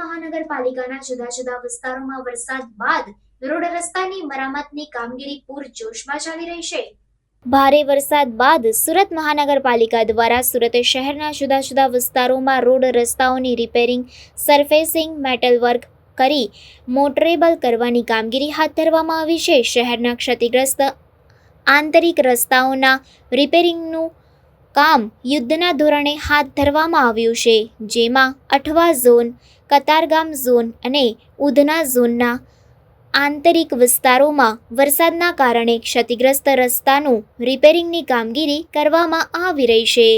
મહાનગરપાલિકાના જુદા જુદા વિસ્તારોમાં વરસાદ બાદ રોડ રસ્તાની મરામતની કામગીરી પૂરજોશમાં ચાલી રહી છે. ભારે વરસાદ બાદ સુરત મહાનગરપાલિકા દ્વારા સુરત શહેરના જુદા જુદા વિસ્તારોમાં રોડ રસ્તાઓની રિપેરિંગ સરફેસિંગ મેટલ વર્ક કરી મોટરેબલ કરવાની કામગીરી હાથ ધરવામાં આવી છે. શહેરના ક્ષતિગ્રસ્ત આંતરિક રસ્તાઓના રિપેરિંગનું કામ યુદ્ધના ધોરણે હાથ ધરવામાં આવ્યું છે, જેમાં અઠવા ઝોન, કતારગામ ઝોન અને ઉધના ઝોનના આંતરિક વિસ્તારોમાં વરસાદના કારણે ક્ષતિગ્રસ્ત રસ્તાનું રિપેરિંગની કામગીરી કરવામાં આવી રહી છે.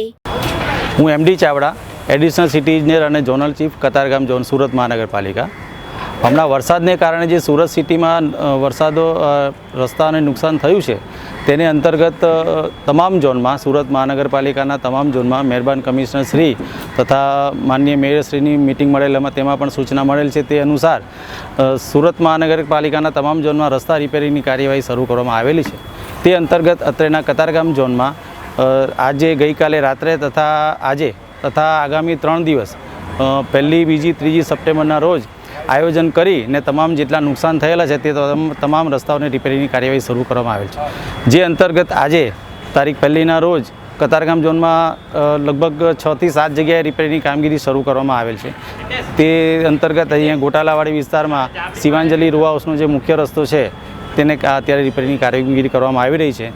હું એમડી ચાવડા એડિશનલ સિટી ઇજનેર અને zonal chief Katargam zone, Surat મહાનગરપાલિકા. હમણાં વરસાદને કારણે જે સુરત સિટીમાં વરસાદો રસ્તાને નુકસાન થયું છે, તેને અંતર્ગત તમામ ઝોનમાં, સુરત મહાનગરપાલિકાના તમામ ઝોનમાં મહેરબાન કમિશનર શ્રી તથા માનનીય મેયરશ્રીની મિટિંગ મળેલ એમાં તેમાં પણ સૂચના મળેલ છે તે અનુસાર સુરત મહાનગરપાલિકાના તમામ ઝોનમાં રસ્તા રિપેરિંગની કાર્યવાહી શરૂ કરવામાં આવેલી છે. તે અંતર્ગત અત્રેના કતારગામ ઝોનમાં આજે ગઈકાલે રાત્રે તથા આજે તથા આગામી ત્રણ દિવસ પહેલી, બીજી, ત્રીજી સપ્ટેમ્બરના રોજ આયોજન કરીને તમામ જેટલા નુકસાન થયેલા છે તે તમામ- રસ્તાઓની રિપેરિંગની કાર્યવાહી શરૂ કરવામાં આવેલ છે. જે અંતર્ગત આજે તારીખ પહેલીના રોજ કતારગામ ઝોનમાં લગભગ છથી સાત જગ્યાએ રિપેરિંગની કામગીરી શરૂ કરવામાં આવેલ છે. તે અંતર્ગત અહીંયા ગોટાલાવાડી વિસ્તારમાં શિવાંજલિ રૂવા હાઉસનો જે મુખ્ય રસ્તો છે, તેને અત્યારે રિપેરિંગની કામગીરી કરવામાં આવી રહી છે.